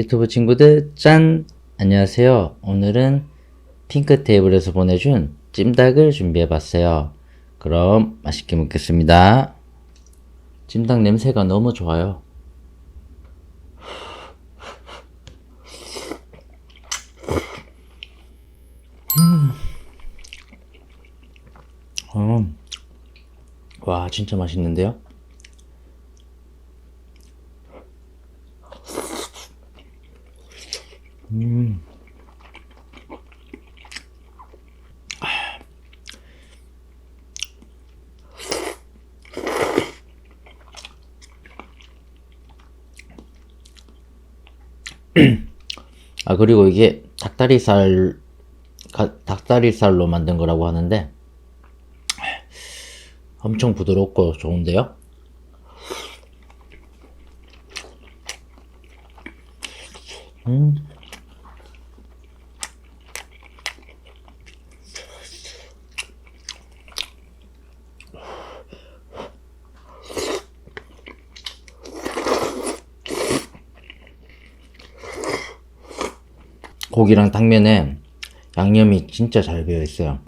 유튜브 친구들 짠! 안녕하세요. 오늘은 핑크 테이블에서 보내준 찜닭을 준비해봤어요. 그럼 맛있게 먹겠습니다. 찜닭 냄새가 너무 좋아요. 음. 와, 진짜 맛있는데요? 아, 그리고 이게 닭다리살, 가- 닭다리살로 만든 거라고 하는데, 엄청 부드럽고 좋은데요? 음. 고기랑 당면에 양념이 진짜 잘 배어 있어요.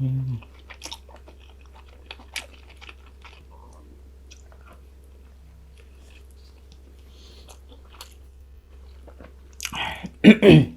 음. 음.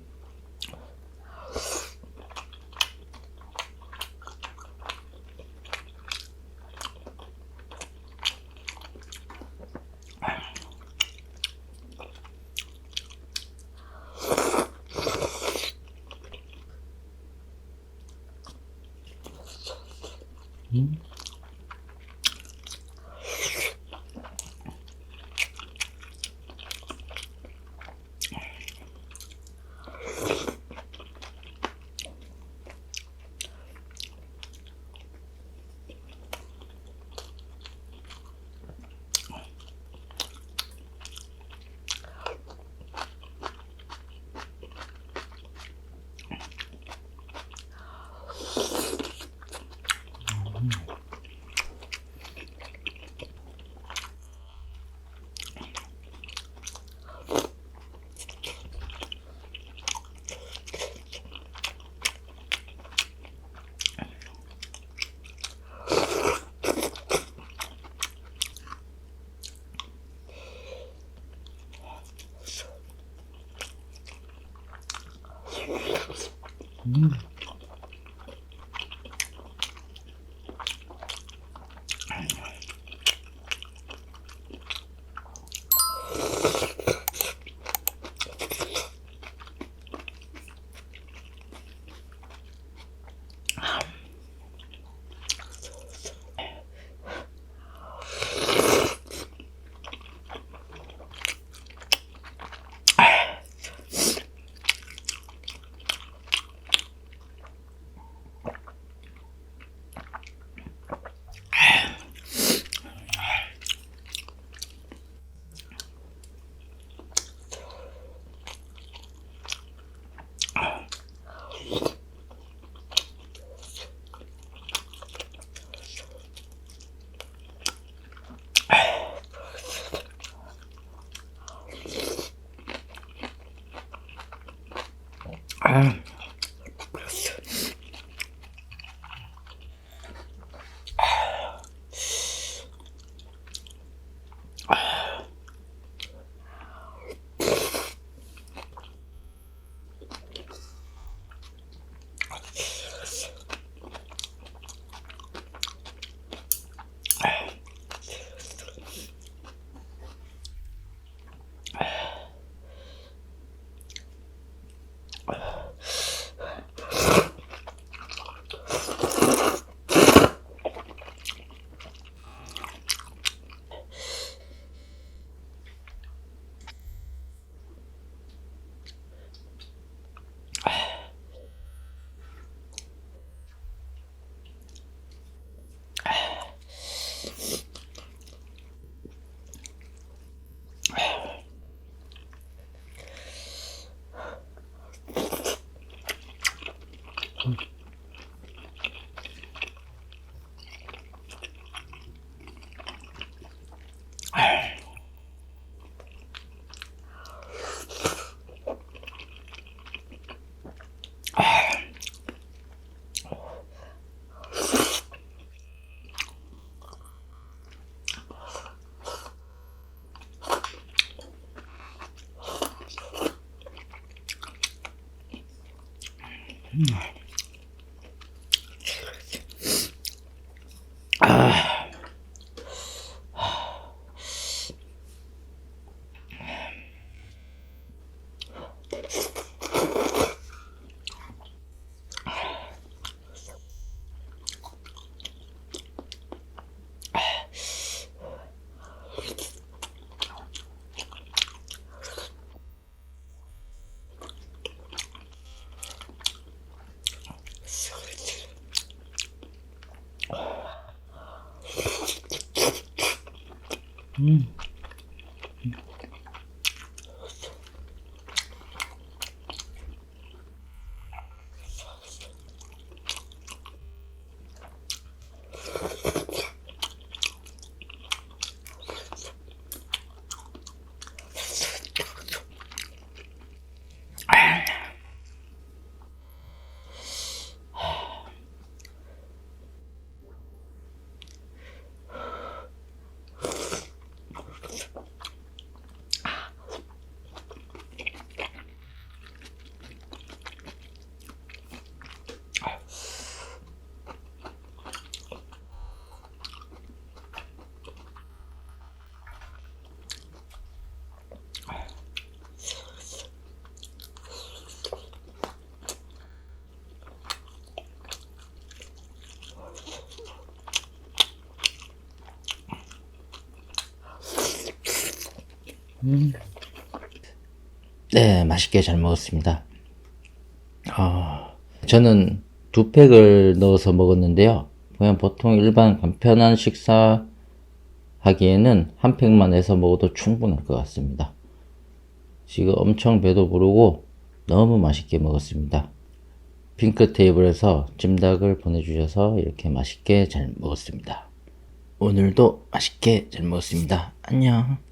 Mm. Mm. Mm. 네, 맛있게 잘 먹었습니다. 아, 저는 두 팩을 넣어서 먹었는데요. 그냥 보통 일반 간편한 식사 하기에는 한 팩만 해서 먹어도 충분할 것 같습니다. 지금 엄청 배도 부르고 너무 맛있게 먹었습니다. 핑크 테이블에서 찜닭을 보내주셔서 이렇게 맛있게 잘 먹었습니다. 오늘도 맛있게 잘 먹었습니다. 안녕.